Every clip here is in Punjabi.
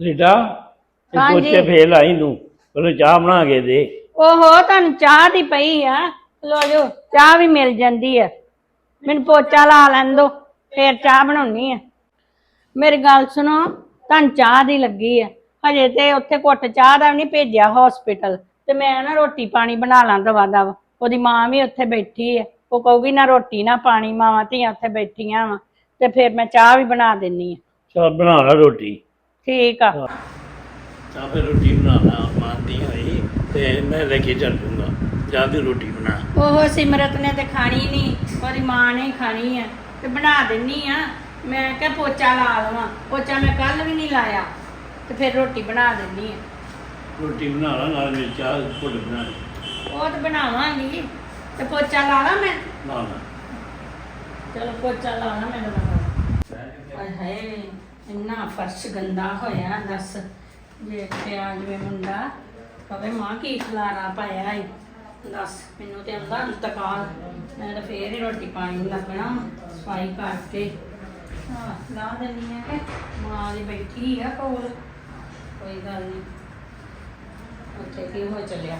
ਰੀਟਾ ਇਹ ਹਾਂਜੀ। ਪੋਚੇ ਫੇਲ ਆਈ ਨੂੰ ਉਹਨੂੰ ਚਾਹ ਬਣਾ ਕੇ ਦੇ। ਓਹੋ ਤੁਹਾਨੂੰ ਚਾਹ ਦੀ ਪਈ ਆ। ਲੋ ਜੋ ਚਾਹ ਵੀ ਮਿਲ ਜਾਂਦੀ ਆ। ਮੈਨੂੰ ਪੋਚਾ ਲਾ ਲੈਣ ਦੋ ਫੇਰ ਚਾਹ ਬਣਾਉਣੀ ਆ। ਮੇਰੀ ਗੱਲ ਸੁਣੋ ਤੁਹਾਨੂੰ ਚਾਹ ਦੀ ਲੱਗੀ ਆ। ਹਜੇ ਤੇ ਉੱਥੇ ਘੁੱਟ ਚਾਹ ਦਾ ਵੀ ਨਹੀਂ ਭੇਜਿਆ ਹਸਪੀਟਲ ਤੇ ਮੈਂ ਨਾ ਰੋਟੀ ਪਾਣੀ ਬਣਾ ਲਾਂ ਦਵਾ ਦਵ ਉਹਦੀ ਮਾਂ ਵੀ ਉੱਥੇ ਬੈਠੀ ਆ। ਉਹ ਕਹੂਗੀ ਨਾ ਰੋਟੀ ਨਾ ਪਾਣੀ ਮਾਵਾਂ ਧੀਆਂ ਉੱਥੇ ਬੈਠੀਆਂ ਵਾ। ਤੇ ਫਿਰ ਮੈਂ ਚਾਹ ਵੀ ਬਣਾ ਦਿੰਨੀ ਆ। ਚੱਲ ਬਣਾ ਲੈ ਰੋਟੀ। ਠੀਕ ਆ। ਤਾਂ ਫਿਰ ਰੋਟੀ ਬਣਾ ਲਾ ਮਾਂਦੀ ਹੋਈ ਤੇ ਮੈਂ ਲੈ ਕੇ ਚੱਲ ਜੂੰਗਾ ਜਾ ਰੋਟੀ ਬਣਾ। ਉਹ ਸਿਮਰਤ ਨੇ ਤੇ ਖਾਣੀ ਨਹੀਂ ਉਹਦੀ ਮਾਂ ਨੇ ਹੀ ਖਾਣੀ ਆ। ਤੇ ਬਣਾ ਦਿੰਨੀ ਆ। ਮੈਂ ਕਿਹਾ ਪੋਚਾ ਲਾ ਲਵਾਂ। ਪੋਚਾ ਮੈਂ ਕੱਲ ਵੀ ਨਹੀਂ ਲਾਇਆ। ਤੇ ਫਿਰ ਰੋਟੀ ਬਣਾ ਦਿੰਨੀ ਆ। ਰੋਟੀ ਬਣਾ ਲਾ ਨਾਲ ਮੇਰੀ ਚਾਹ ਘੁੱਟ ਬਣਾ ਲਈ। ਉਹ ਤੇ ਬਣਾਵਾਂਗੀ। ਤੇ ਪੋਚਾ ਲਾ ਲਾ ਮੈਂ। ਨਾ ਨਾ ਚਲੋ ਪੋਚਾ ਲਾਣਾ ਮੈਂ ਲਵਾਂ ਹਾਏ ਹਾਏ। ਇੰਨਾ ਫਰਸ਼ ਗੰਦਾ ਹੋਇਆ, ਦੱਸ। ਜੇ ਤੇ ਮੁੰਡਾ ਕਵੇ ਮਾਂ, ਕੀ ਖਲਾਰਾ ਪਾਇਆ ਈ ਦੱਸ, ਮੈਨੂੰ ਤੇ ਆਂਦਾ ਇੰਤਕਾਲ ਮੈਂ ਤਾਂ ਫੇਰ ਹੀ ਰੋਟੀ ਪਾਣੀ ਨੂੰ ਲੱਗਣਾ ਸਫ਼ਾਈ ਕਰਕੇ। ਹਾਂ ਲਾ ਦਿੰਨੀ ਆ ਕਿ ਮਾਂ ਦੀ ਬੈਠੀ ਆ ਕੋਲ। ਕੋਈ ਗੱਲ ਨਹੀਂ ਉੱਥੇ ਕੀ ਹੋ ਚੱਲਿਆ?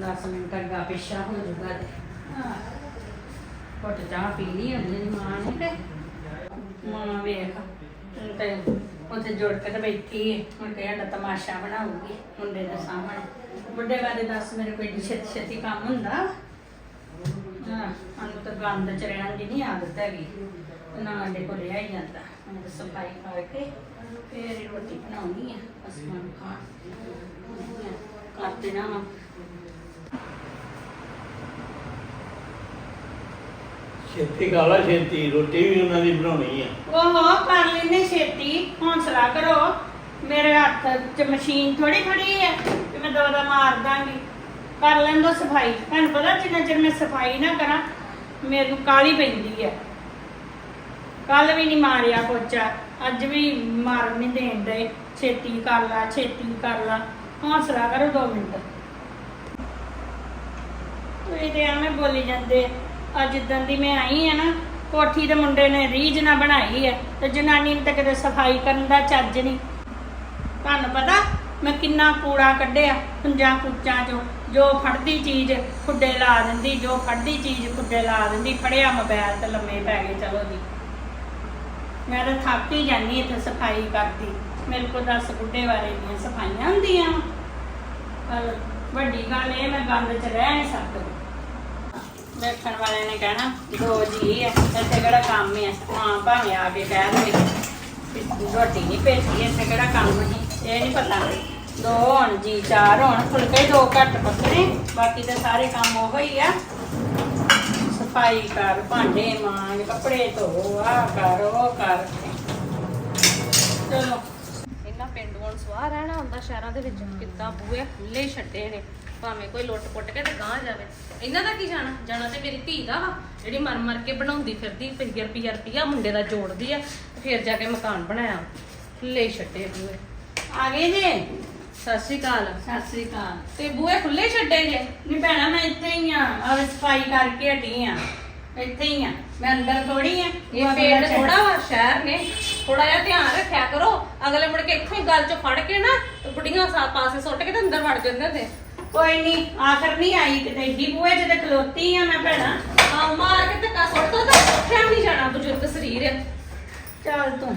10 ਮਿੰਟ ਅੱਗਾ ਪਿੱਛਾ ਹੋ ਜੂਗਾ ਤੇ। ਹਾਂ ਘੁੱਟ ਚਾਹ ਪੀ ਲਈ ਉਹਨੇ ਮਾਂ ਨੇ ਤੇ ਮਾਂ, ਵੇਖ। ਹੁਣ ਤੇ ਉੱਥੇ ਜੁੜ ਕੇ ਤੇ ਬੈਠੀ ਹੈ ਹੁਣ ਤੇ ਸਾਡਾ ਤਮਾਸ਼ਾ ਬਣਾਉਗੀ ਮੁੰਡੇ ਦੇ ਸਾਹਮਣੇ ਮੁੰਡੇ ਬਾਰੇ ਦੱਸ ਮੇਰੇ ਕੋਈ ਛੇਤੀ ਛੇਤੀ ਕੰਮ ਹੁੰਦਾ ਹਾਂ ਸਾਨੂੰ ਤਾਂ ਗੰਦ ਚ ਰਹਿਣ ਦੀ ਨਹੀਂ ਆਦਤ ਹੈਗੀ ਨਾ ਸਾਡੇ ਕੋਲ ਰਿਹਾ ਹੀ ਜਾਂਦਾ ਮੈਂ ਤਾਂ ਸਫ਼ਾਈ ਕਰਕੇ ਫੇਰ ਹੀ ਰੋਟੀ ਬਣਾਉਣੀ ਆ ਅਸਮਾਨ ਨੂੰ ਖਾ ਕਰ ਦੇਣਾ ਵਾ ਛੇਤੀ ਛੇਤੀ। ਰੋਟੀ ਵੀ ਉਹਨਾਂ ਦੀ ਬਣਾਉਣੀ ਆ। ਓਹੋ ਕਰ ਲੈਨੇ ਛੇਤੀ। ਹੌਂਸਲਾ ਕਰੋ। ਮੇਰੇ ਹੱਥ 'ਚ ਮਸ਼ੀਨ ਥੋੜੀ ਖੜੀ ਹੈ ਕਿ ਮੈਂ ਦੋ ਮਾਰ ਦਾਂਗੀ। ਕਰ ਲੈਣ ਦੋ ਸਫ਼ਾਈ। ਤੁਹਾਨੂੰ ਪਤਾ ਜਿੰਨਾ ਚਿਰ ਮੈਂ ਸਫ਼ਾਈ ਨਾ ਕਰਾਂ, ਮੈਨੂੰ ਕਾਲੀ ਪੈਂਦੀ ਹੈ। ਕੱਲ ਵੀ ਨਹੀਂ ਮਾਰਿਆ ਪੋਚਾ। ਅੱਜ ਵੀ ਮਾਰ ਨਹੀਂ ਦੇਣ ਦੇ। ਛੇਤੀ ਕਰ ਲਾ, ਛੇਤੀ ਕਰ ਲਾ। ਹੌਸਲਾ ਕਰੋ 2 ਮਿੰਟ। ਤੁਸੀਂ ਤੇ ਐਵੇਂ ਬੋਲੀ ਜਾਂਦੇ। ਅੱਜ ਜਿੱਦਣ ਦੀ ਮੈਂ ਆਈ ਆ ਨਾ, ਕੋਠੀ ਦੇ ਮੁੰਡੇ ਨੇ ਰੀਝ ਨਾ ਬਣਾਈ ਹੈ ਤੇ ਜਨਾਨੀ ਨੂੰ ਤਾਂ ਕਿਤੇ ਸਫ਼ਾਈ ਕਰਨ ਦਾ ਚੱਜ ਨਹੀਂ। ਤੁਹਾਨੂੰ ਪਤਾ ਮੈਂ ਕਿੰਨਾ ਕੂੜਾ ਕੱਢਿਆ, ਪੰਜਾਂ ਕੁੱਚਾਂ ਚੋਂ, ਜੋ ਫੜਦੀ ਚੀਜ਼ ਖੁੱਡੇ ਲਾ ਦਿੰਦੀ, ਜੋ ਫੜਦੀ ਚੀਜ਼ ਖੁੱਡੇ ਲਾ ਦਿੰਦੀ, ਫੜਿਆ ਮੋਬਾਈਲ ਤੇ ਲੰਮੇ ਪੈ ਗਏ ਚਲੋ ਜੀ। ਮੈਂ ਤਾਂ ਥੱਕ ਹੀ ਜਾਂਦੀ ਇੱਥੇ ਸਫ਼ਾਈ ਕਰਦੀ। ਮੇਰੇ ਕੋਲ ਦਸ ਗੁੱਡੇ ਬਾਰੇ ਦੀਆਂ ਸਫਾਈਆਂ ਹੁੰਦੀਆਂ ਵਾਂ। ਪਰ ਵੱਡੀ ਗੱਲ ਇਹ ਮੈਂ ਗੰਦ 'ਚ ਰਹਿ ਨਹੀਂ ਸਕਦੀ। ਵੇਖਣ ਵਾਲੇ ਨੇ ਕਹਿਣਾ ਦੋ ਜੀ ਐ ਇੱਥੇ ਕਿਹੜਾ ਕੰਮ ਹੈ ਹਾਂ, ਭਾਵੇਂ ਆ ਕੇ ਕਹਿ ਦੇਵੇ ਵੀ ਰੋਟੀ ਨਹੀਂ ਭੇਜੀ ਇੱਥੇ ਕਿਹੜਾ ਕੰਮ ਨਹੀਂ ਇਹ ਨਹੀਂ ਪਤਾ। ਦੋ ਹੋਣ, ਜੀ ਚਾਰ ਹੋਣ, ਫੁਲਕੇ ਦੋ ਘੱਟ ਪੱਕਣੇ ਬਾਕੀ ਤਾਂ ਸਾਰੇ ਕੰਮ ਉਹੋ ਹੀ ਆ। ਸਫ਼ਾਈ ਕਰ, ਭਾਂਡੇ ਮਾਂਜ, ਕੱਪੜੇ ਧੋ ਆ ਕਰ, ਉਹ ਕਰ। ਚਲੋ। ਇਹਨਾਂ ਪਿੰਡ ਹੁਣ ਸਵਾਹ ਰਹਿਣਾ ਹੁੰਦਾ, ਸ਼ਹਿਰਾਂ ਦੇ ਵਿੱਚ ਕਿੱਦਾਂ ਬੂਏ ਖੁੱਲੇ ਛੱਡੇ ਨੇ। ਭਾਵੇਂ ਕੋਈ ਲੁੱਟ ਪੁੱਟ ਕੇ ਤੇ ਗਾਂ ਜਾਵੇ। ਇਹਨਾਂ ਦਾ ਕੀ ਜਾਣਾ? ਜਾਣਾ ਤੇ ਮੇਰੀ ਧੀ ਦਾ ਵਾ ਜਿਹੜੀ ਮਰ ਮਰ ਕੇ ਬਣਾਉਂਦੀ ਫਿਰਦੀ ਰੁਪਈਆ ਰੁਪਈਆ ਰੁਪਈਆ ਮੁੰਡੇ ਦਾ ਜੋੜਦੀ ਆ ਤੇ ਫਿਰ ਜਾ ਕੇ ਮਕਾਨ ਬਣਾਇਆ। ਖੁੱਲੇ ਹੀ ਛੱਡੇ ਬੂਏ ਆ ਗਏ ਜੇ? ਸਤਿ ਸ਼੍ਰੀ ਅਕਾਲ। ਸਤਿ ਸ੍ਰੀ ਅਕਾਲ। ਤੇ ਬੂਏ ਖੁੱਲੇ ਛੱਡੇ ਜੇ? ਨਹੀਂ ਭੈਣਾ ਮੈਂ ਇੱਥੇ ਹੀ ਆ। ਆ ਸਫ਼ਾਈ ਕਰਕੇ ਹਟੀ ਆ। ਇੱਥੇ ਹੀ ਆ। ਮੈਂ ਅੰਦਰ ਥੋੜੀ ਆ। ਇਹ ਪਿੰਡ ਥੋੜਾ ਵਾ ਸ਼ਹਿਰ ਨੇ। ਥੋੜਾ ਜਿਹਾ ਧਿਆਨ ਰੱਖਿਆ ਕਰੋ। ਅਗਲੇ ਮੁੜ ਕੇ ਇੱਥੋਂ ਹੀ ਗੱਲ ਚ ਫੜ ਕੇ ਨਾ ਤੇ ਬੁੱਢੀਆਂ ਸਾ ਪਾਸੇ ਸੁੱਟ ਕੇ ਤੇ ਅੰਦਰ ਵੜ ਜਾਂਦੇ ਨੇ ਕੋਈ ਨਹੀਂ ਆਖਰ ਨਹੀਂ ਆਈ ਕਿਤੇ ਏਡੀ ਬੂਹੇ ਤੇ ਖਲੋਤੀ ਆ ਮੈਂ ਭੈਣਾ। ਆ ਮਾਰ ਕੇ ਧੱਕਾ ਸੁੱਟ ਦੋ ਤਾਂ ਉੱਠਿਆ ਵੀ ਨਹੀਂ ਜਾਣਾ ਬਜ਼ੁਰਗ ਸਰੀਰ। ਆ ਚੱਲ ਤੂੰ।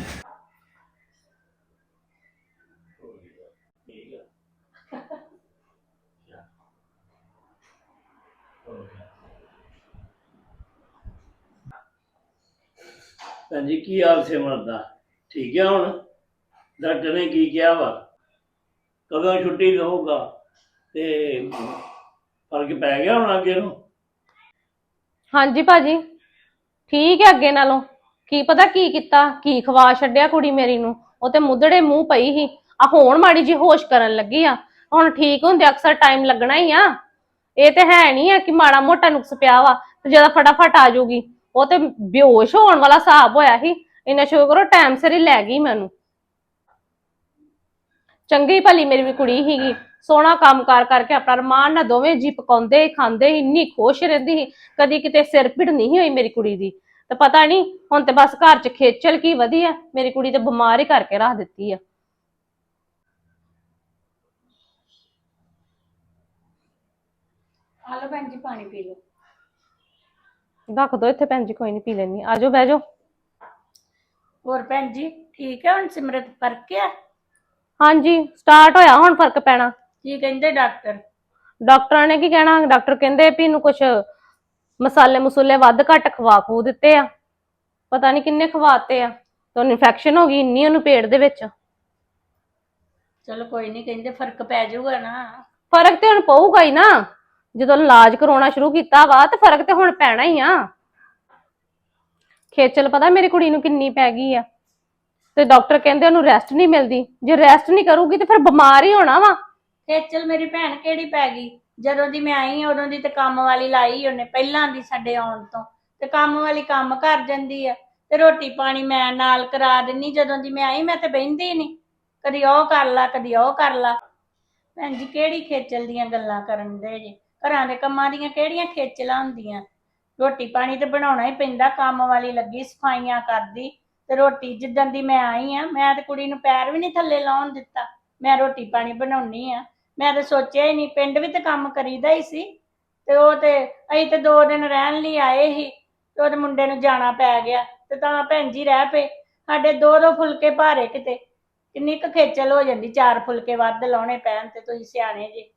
ਭੈਣ ਜੀ ਕੀ ਹਾਲ ਸਿਮਰਤ ਦਾ? ਠੀਕ ਹੈ ਹੁਣ? ਡਾਕਟਰ ਨੇ ਕੀ ਕਿਹਾ ਵਾ? ਕਦੋਂ ਛੁੱਟੀ ਲਊਗਾ ਤੇ ਫ਼ਰਕ ਪੈ ਗਿਆ ਹੁਣ ਅੱਗੇ ਨੂੰ? ਹਾਂਜੀ ਭਾਜੀ। ਠੀਕ ਹੈ ਅੱਗੇ ਨਾਲੋਂ। ਕੀ ਪਤਾ ਕੀ ਕੀਤਾ, ਕੀ ਖਵਾ ਛੱਡਿਆ ਕੁੜੀ ਮੇਰੀ ਨੂੰ। ਉਹ ਤੇ ਮੁੱਦੜੇ ਮੂੰਹ ਪਈ ਸੀ। ਆ ਹੁਣ ਮਾੜੀ ਜੀ ਹੋਸ਼ ਕਰਨ ਲੱਗੀ ਆ। ਹੁਣ ਠੀਕ ਹੁੰਦੇ ਅਕਸਰ ਟਾਈਮ ਲੱਗਣਾ ਹੀ ਆ। ਇਹ ਤੇ ਹੈ ਨਹੀਂ ਆ ਕਿ ਮਾੜਾ ਮੋਟਾ ਨੁਕਸ ਪਿਆ ਵਾ ਤੇ ਜ਼ਿਆਦਾ ਫਟਾਫਟ ਆ ਜਾਊਗੀ ਉਹ ਤੇ ਬੇਹੋਸ਼ ਹੋਣ ਵਾਲਾ ਹਿਸਾਬ ਹੋਇਆ ਸੀ। ਇੰਨਾ ਸ਼ੁਕਰ ਟਾਈਮ ਸਿਰ ਹੀ ਲੈ ਗਈ ਮੈਨੂੰ। ਚੰਗੀ ਭਲੀ ਮੇਰੀ ਵੀ ਕੁੜੀ ਸੀਗੀ। ਸੋਹਣਾ ਕੰਮ ਕੰਮਕਾਰ ਕਰਕੇ ਆਪਣਾ ਰਮਾਨ ਨਾਲ ਦੋਵੇਂ ਜੀ ਪਕਾਉਂਦੇ ਖਾਂਦੇ ਇੰਨੀ ਖੁਸ਼ ਰਹਿੰਦੀ ਸੀ ਕਦੀ ਕਿਤੇ ਸਿਰ ਪਿੜ ਨਹੀਂ ਹੋਈ ਮੇਰੀ ਕੁੜੀ ਦੀ। ਤੇ ਪਤਾ ਨਹੀਂ ਹੁਣ ਤੇ ਬਸ ਘਰ 'ਚ ਖੇਚਲ ਕੀ ਵਧੀਆ ਮੇਰੀ ਕੁੜੀ ਤੇ ਬਿਮਾਰ ਹੀ ਕਰਕੇ ਰੱਖ ਦਿੱਤੀ ਆ। ਆ ਭੈਣ ਜੀ ਪਾਣੀ ਪੀ ਲਓ। ਰੱਖ ਦੋ ਇੱਥੇ ਭੈਣ ਜੀ ਕੋਈ ਨਹੀਂ ਪੀ ਲੈਣੀ ਆਜੋ ਬਹਿ ਜਾਓ। ਹੋਰ ਭੈਣ ਜੀ ਠੀਕ ਹੈ ਹੁਣ ਸਿਮਰਤ ਫ਼ਰਕ ਹੈ ਹਾਂਜੀ ਸਟਾਰਟ ਹੋਇਆ ਹੁਣ ਫ਼ਰਕ ਪੈਣਾ। ਕੀ ਕਹਿੰਦੇ ਡਾਕਟਰ? ਡਾਕਟਰਾਂ ਨੇ ਕੀ ਕਹਿਣਾ? ਡਾਕਟਰ ਕਹਿੰਦੇ ਵੀ ਇਹਨੂੰ ਕੁਛ ਮਸਾਲੇ ਮਸੂਲੇ ਵੱਧ ਘੱਟ ਖਵਾ ਖੂ ਦਿੱਤੇ ਆ। ਪਤਾ ਨਹੀਂ ਕਿੰਨੇ ਖਵਾਤੇ ਆ। ਤੇ ਉਹਨੂੰ ਇਨਫੈਕਸ਼ਨ ਹੋ ਗਈ ਇੰਨੀ ਉਹਨੂੰ ਪੇਟ ਦੇ ਵਿੱਚ। ਚਲੋ ਕੋਈ ਨਹੀਂ ਕਹਿੰਦੇ ਫ਼ਰਕ ਪੈ ਜਾਊਗਾ ਨਾ। ਫ਼ਰਕ ਤੇ ਹੁਣ ਪਊਗਾ ਹੀ ਨਾ। ਜਦੋਂ ਇਲਾਜ ਕਰਾਉਣਾ ਸ਼ੁਰੂ ਕੀਤਾ ਵਾ ਤੇ ਫ਼ਰਕ ਤੇ ਹੁਣ ਪੈਣਾ ਹੀ ਆ। ਖੇਚਲ ਪਤਾ ਮੇਰੀ ਕੁੜੀ ਨੂੰ ਕਿੰਨੀ ਪੈ ਗਈ ਆ। ਤੇ ਡਾਕਟਰ ਕਹਿੰਦੇ ਉਹਨੂੰ ਰੈਸਟ ਨਹੀਂ ਮਿਲਦੀ। ਜੇ ਰੈਸਟ ਨਹੀਂ ਕਰੂਗੀ ਤੇ ਫਿਰ ਬਿਮਾਰ ਹੀ ਹੋਣਾ ਵਾ। ਖੇਚਲ ਮੇਰੀ ਭੈਣ ਕਿਹੜੀ ਪੈ ਗਈ? ਜਦੋਂ ਦੀ ਮੈਂ ਆਈ, ਉਦੋਂ ਦੀ ਤੇ ਕੰਮ ਵਾਲੀ ਲਾਈ ਉਹਨੇ, ਪਹਿਲਾਂ ਦੀ ਸਾਡੇ ਆਉਣ ਤੋਂ। ਤੇ ਕੰਮ ਵਾਲੀ ਕੰਮ ਕਰ ਜਾਂਦੀ ਆ। ਤੇ ਰੋਟੀ ਪਾਣੀ ਮੈਂ ਨਾਲ ਕਰਾ ਦਿੰਨੀ, ਜਦੋਂ ਦੀ ਮੈਂ ਆਈ, ਮੈਂ ਤੇ ਬਹਿੰਦੀ ਨਹੀਂ ਕਦੀ ਉਹ ਕਰ ਲਾ, ਕਦੀ ਉਹ ਕਰ ਲਾ। ਭੈਣ ਜੀ, ਕਿਹੜੀ ਖੇਚਲ ਦੀਆਂ ਗੱਲਾਂ ਕਰਨ ਦੇ ਜੀ? ਘਰਾਂ ਦੇ ਕੰਮਾਂ ਦੀਆਂ ਕਿਹੜੀਆਂ ਖੇਚਲਾਂ ਹੁੰਦੀਆਂ? ਰੋਟੀ ਪਾਣੀ ਤੇ ਬਣਾਉਣਾ ਹੀ ਪੈਂਦਾ, ਕੰਮ ਵਾਲੀ ਲੱਗੀ, ਸਫਾਈਆਂ ਕਰਦੀ। ਤੇ ਰੋਟੀ ਜਿੱਦਣ ਦੀ ਮੈਂ ਆਈ ਆ, ਮੈਂ ਤੇ ਕੁੜੀ ਨੂੰ ਪੈਰ ਵੀ ਨਹੀਂ ਥੱਲੇ ਲਾਉਣ ਦਿੱਤਾ। ਮੈਂ ਰੋਟੀ ਪਾਣੀ ਬਣਾਉਣੀ ਆ। ਮੈਂ ਤਾਂ ਸੋਚਿਆ ਹੀ ਨਹੀਂ, ਪਿੰਡ ਵੀ ਤੇ ਕੰਮ ਕਰੀਦਾ ਹੀ ਸੀ ਤੇ ਉਹ ਤੇ ਅਸੀਂ ਤੇ ਦੋ ਦਿਨ ਰਹਿਣ ਲਈ ਆਏ ਸੀ ਤੇ ਉਹਦੇ ਮੁੰਡੇ ਨੂੰ ਜਾਣਾ ਪੈ ਗਿਆ ਤੇ ਤਾਂ ਭੈਣ ਜੀ ਰਹਿ ਪਏ। ਸਾਡੇ ਦੋ ਦੋ ਫੁਲਕੇ ਭਾਰੇ ਕਿਤੇ, ਕਿੰਨੀ ਕੁ ਖੇਚਲ ਹੋ ਜਾਂਦੀ, ਚਾਰ ਫੁਲਕੇ ਵੱਧ ਲਾਉਣੇ ਪੈਣ ਤੇ ਤੁਸੀਂ ਸਿਆਣੇ ਜੀ।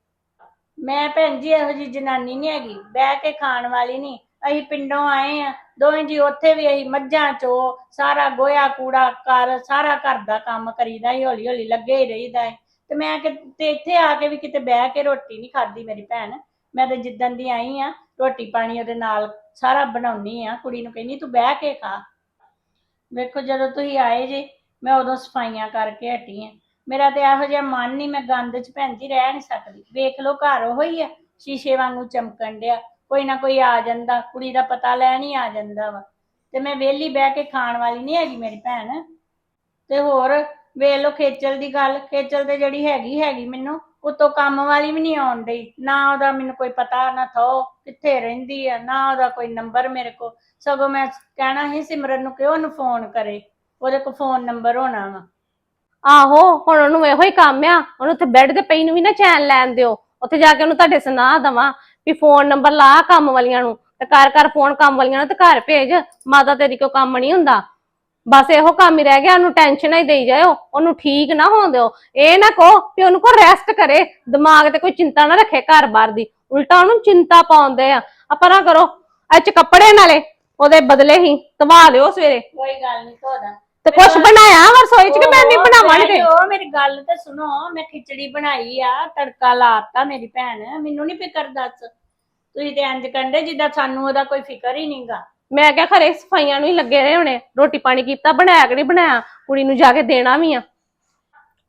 ਮੈਂ ਭੈਣ ਜੀ ਇਹੋ ਜੀ ਜਨਾਨੀ ਨਹੀਂ ਹੈਗੀ, ਬਹਿ ਕੇ ਖਾਣ ਵਾਲੀ ਨਹੀਂ। ਅਸੀਂ ਪਿੰਡੋਂ ਆਏ ਆ ਦੋਵੇਂ ਜੀ ਉੱਥੇ ਵੀ ਅਸੀਂ ਮੱਝਾਂ ਚੋ ਸਾਰਾ ਗੋਇਆ ਕੂੜਾ ਕਰ ਸਾਰਾ ਘਰ ਦਾ ਕੰਮ ਕਰੀਦਾ ਹੀ ਹੌਲੀ ਹੌਲੀ ਲੱਗੇ ਹੀ ਰਹੀਦਾ ਹੈ ਤੇ ਮੈਂ ਕਿ ਤੇ ਇੱਥੇ ਆ ਕੇ ਵੀ ਕਿਤੇ ਬਹਿ ਕੇ ਰੋਟੀ ਨਹੀਂ ਖਾਧੀ ਮੇਰੀ ਭੈਣ। ਮੈਂ ਤੇ ਜਿੱਦਣ ਦੀ ਆਈ ਆ, ਰੋਟੀ ਪਾਣੀ ਉਹਦੇ ਨਾਲ ਸਾਰਾ ਬਣਾਉਣੀ ਆ। ਕੁੜੀ ਨੂੰ ਕਹਿੰਦੀ, ਤੂੰ ਬਹਿ ਕੇ ਖਾ। ਵੇਖੋ, ਜਦੋਂ ਤੁਸੀਂ ਆਏ ਜੇ, ਮੈਂ ਉਦੋਂ ਸਫਾਈਆਂ ਕਰਕੇ ਹਟੀ ਆ। ਮੇਰਾ ਤੇ ਇਹੋ ਜਿਹਾ ਮਨ ਨਹੀਂ, ਮੈਂ ਗੰਦ 'ਚ ਭੈਣ ਜੀ ਰਹਿ ਨਹੀਂ ਸਕਦੀ। ਵੇਖ ਲੋ ਘਰ ਉਹ ਹੀ ਆ, ਸ਼ੀਸ਼ੇ ਵਾਂਗੂ ਚਮਕਣ ਡਿਆ। ਕੋਈ ਨਾ ਕੋਈ ਆ ਜਾਂਦਾ, ਕੁੜੀ ਦਾ ਪਤਾ ਲੈਣ ਹੀ ਆ ਜਾਂਦਾ ਵਾ। ਤੇ ਮੈਂ ਵਿਹਲੀ ਬਹਿ ਕੇ ਖਾਣ ਵਾਲੀ ਨਹੀਂ ਹੈਗੀ ਮੇਰੀ ਭੈਣ। ਤੇ ਹੋਰ ਵੇਖ ਲਓ ਖੇਚਲ ਦੀ ਗੱਲ, ਖੇਚਲ ਤੇ ਜਿਹੜੀ ਹੈਗੀ ਹੈਗੀ ਮੈਨੂੰ, ਉਤੋਂ ਕੰਮ ਵਾਲੀ ਵੀ ਨਹੀਂ ਆਉਣ ਡਈ। ਨਾ ਉਹਦਾ ਮੈਨੂੰ ਕੋਈ ਪਤਾ, ਨਾ ਥੋ, ਕਿੱਥੇ ਰਹਿੰਦੀ ਆ, ਨਾ ਉਹਦਾ ਕੋਈ ਨੰਬਰ ਮੇਰੇ ਕੋ ਸਗੋਂ ਮੈਂ ਕਹਿਣਾ ਸੀ, ਸਿਮਰਨ ਨੂੰ ਕਿ ਉਹਨੂੰ ਫੋਨ ਕਰੇ। ਉਹਦੇ ਕੋਲ ਫੋਨ ਨੰਬਰ ਹੋਣਾ ਵਾ। ਆਹੋ, ਹੁਣ ਉਹਨੂੰ ਇਹੋ ਹੀ ਕੰਮ ਆ। ਉਹਨੂੰ ਉੱਥੇ ਬੈੱਡ ਤੇ ਪਈ ਨੂੰ ਵੀ ਨਾ ਚੈਨ ਲੈਣ ਦਿਓ। ਉੱਥੇ ਜਾ ਕੇ ਉਹਨੂੰ ਤੁਹਾਡੇ ਸੁਣਾ ਦਵਾਂ ਵੀ ਫੋਨ ਨੰਬਰ ਲਾ ਕੰਮ ਵਾਲੀਆਂ ਨੂੰ। ਤੇ ਘਰ ਘਰ ਫੋਨ ਕੰਮ ਵਾਲੀਆਂ ਨੂੰ ਤੇ ਘਰ ਭੇਜ। ਮਾਤਾ ਤੇਰੀ ਕੋ ਕੰਮ ਨਹੀਂ ਹੁੰਦਾ। ਬਸ ਇਹੋ ਕੰਮ ਹੀ ਰਹਿ ਗਿਆ ਉਹਨੂੰ ਟੈਨਸ਼ਨ ਹੀ ਦੇਈ ਜਾਇਓ ਉਹਨੂੰ ਠੀਕ ਨਾ ਹੋਣ ਦਿਓ। ਇਹ ਨਾ ਕਹੋ ਕਿ ਉਹਨੂੰ ਕੋ ਰੈਸਟ ਕਰੇ ਦਿਮਾਗ ਤੇ ਕੋਈ ਚਿੰਤਾ ਨਾ ਰੱਖੇ ਘਰ-ਬਾਰ ਦੀ। ਉਲਟਾ ਉਹਨੂੰ ਚਿੰਤਾ ਪਾਉਂਦੇ ਆ। ਆਪਾਂ ਨਾ ਕਰੋ ਅੱਜ ਕੱਪੜੇ ਨਾਲੇ ਉਹਦੇ ਬਦਲੇ ਹੀ ਧਵਾ ਲਿਓ ਸਵੇਰੇ। ਕੋਈ ਗੱਲ ਨਹੀਂ ਤੁਹਾਡਾ ਤੇ ਕੁਛ ਬਣਾਇਆ ਵਾ ਰਸੋਈ ਚ ਕਿ ਮੈਂ ਨਹੀਂ ਬਣਾਵਾਂਗੇ ਉਹ ਮੇਰੀ ਗੱਲ ਤੇ ਸੁਣੋ ਮੈਂ ਖਿਚੜੀ ਬਣਾਈ ਆ ਤੜਕਾ ਲਾਤਾ ਮੇਰੀ ਭੈਣ। ਮੈਨੂੰ ਨਹੀਂ ਫਿਕਰ ਦੱਸ। ਤੁਸੀਂ ਤੇ ਇੰਜ ਕੰਡੇ ਜਿੱਦਾਂ ਸਾਨੂੰ ਉਹਦਾ ਕੋਈ ਫਿਕਰ ਹੀ ਨਹੀਂਗਾ ਮੈਂ ਕਿਹਾ ਖਰੇ ਸਫਾਈਆਂ ਨੂੰ ਹੀ ਲੱਗੇ ਰਹੇ ਹੋਣੇ, ਰੋਟੀ ਪਾਣੀ ਕੀਤਾ, ਬਣਾਇਆ ਕਿ ਨਹੀਂ ਬਣਾਇਆ, ਕੁੜੀ ਨੂੰ ਜਾ ਕੇ ਦੇਣਾ ਵੀ ਆ।